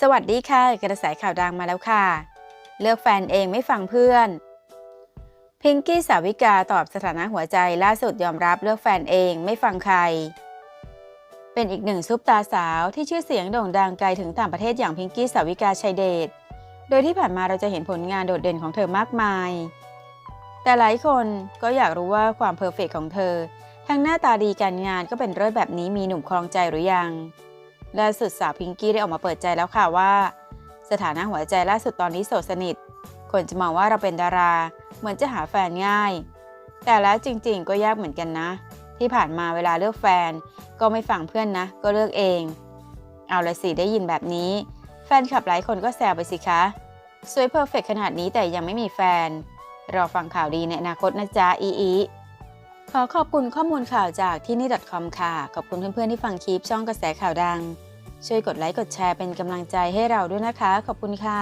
สวัสดีค่ะ กระแสข่าวดังมาแล้วค่ะ เลือกแฟนเองไม่ฟังเพื่อน พิงกี้สาวิกาตอบสถานะหัวใจล่าสุดยอมรับเลือกแฟนเองไม่ฟังใคร เป็นอีกหนึ่งซุปตาสาวที่ชื่อเสียงโด่งดังไกลถึงต่างประเทศอย่างพิงกี้สาวิกาชัยเดช โดยที่ผ่านมาเราจะเห็นผลงานโดดเด่นของเธอมากมาย แต่หลายคนก็อยากรู้ว่าความเพอร์เฟกต์ของเธอ ทั้งหน้าตาดีการงานก็เป็นเลิศแบบนี้มีหนุ่มครองใจหรือยัง ล่าสุดสาวพิงกี้ได้ออกมาเปิดใจแล้วค่ะว่า สถานะหัวใจล่าสุดตอนนี้โสดสนิท คนจะมองว่าเราเป็นดารา เหมือนจะหาแฟนง่าย แต่แล้วจริงๆ ก็ยากเหมือนกันนะ ที่ผ่านมาเวลาเลือกแฟน ก็ไม่ฟังเพื่อนนะ ก็เลือกเอง เอาละสิได้ยินแบบนี้ แฟนคลับหลายคนก็แซวไปสิคะสวยเพอร์เฟกขนาดนี้แต่ยังไม่มีแฟนรอฟังข่าวดีในอนาคตนะจ๊ะอีอี ขอขอบคุณข้อมูลข่าวจากที่นี่ .com ค่ะ ขอบคุณเพื่อนๆที่ฟังคลิปช่องกระแสข่าวดัง ช่วยกดไลค์กดแชร์เป็นกำลังใจให้เราด้วยนะคะ ขอบคุณค่ะ